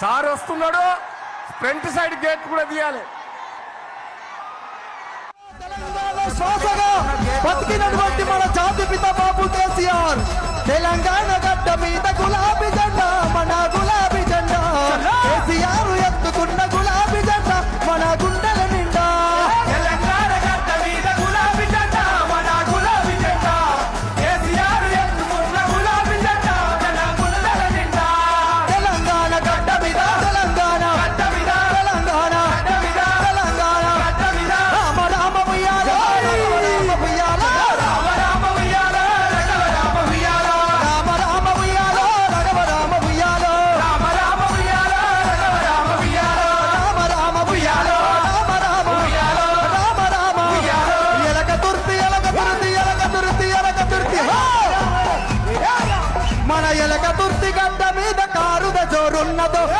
Sir వస్తున్నాడు. Front side gate కూడా తీయాలి. శ్వాసగా బతికినటువంటి మన జాతి పిత బాబు కేసీఆర్. తెలంగాణ గడ్డ మీద గులాబీ జెండా మన ఎలక తుర్తి గడ్డ మీద కారుద జోరున్నదో.